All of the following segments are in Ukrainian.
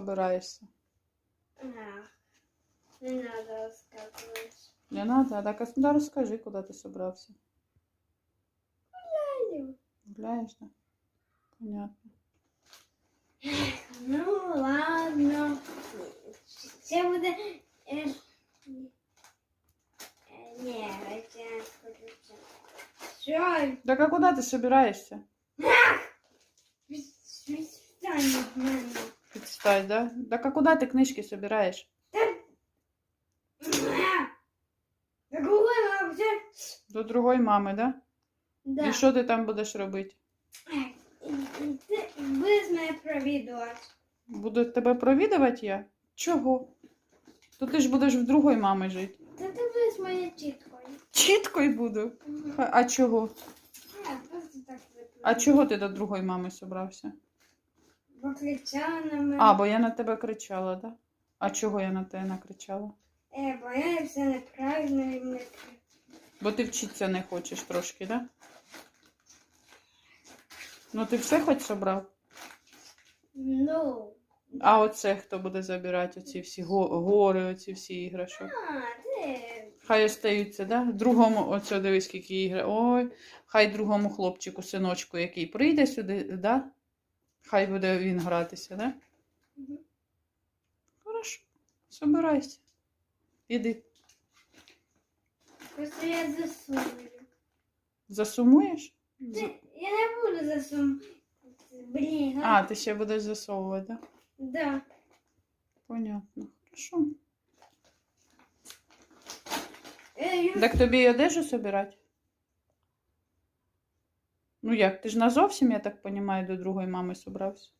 Собираєшся. Ах, не надо рассказывать. Не надо, а так а да, розкажи, куди ти собрався. Гуляєш, да? Понятно. Ну ладно. Це буде. Е, е, ні, це не скажу. Що? Так а куди ти собираєшся? Відстань від мене. Підстать, да? Так а куди ти книжки вже. До другої мами, да? Да. І що ти там будеш робити? Ти будеш мене провідувати. Буду тебе провідувати я? Чого? То ти ж будеш в другої мами жити. Та ти будеш моєю чіткою. Чіткою буду. Ха, А чого? Я просто так А чого ти до другої мами собрався? Покричала на мене. А, бо я на тебе кричала, да? А чого я на тебе накричала? Е, бо я все неправильно і не Бо ти вчитися не хочеш трошки, да? Ну ти все хоч собрав? Ну. А оце хто буде забирати оці всі гори, оці всі іграшки? А, ти. Хай остаються, да? Другому, оце дивись, скільки ігри. Ой, хай другому хлопчику, синочку, який прийде сюди, да? Хай буде він гратися, да? Мгм. Хорошо, собирайся. Іди. Просто я засумую. Засумуєш? Ти- Я не буду засумувати. Блін. А, ти ще будеш засовувати, да? Да. Понятно. Хорошо. Е, я- Так тобі й одежу собирати? Ну як, ти ж назовсім, я так розумію, до другої мами собрався.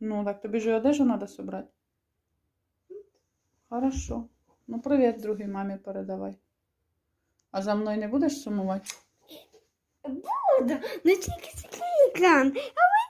Ну, так тобі ж і одежу треба собрати. Хорошо. Ну, привіт другій мамі передавай. А за мною не будеш сумувати? Буду. Ну тільки екран. А ви.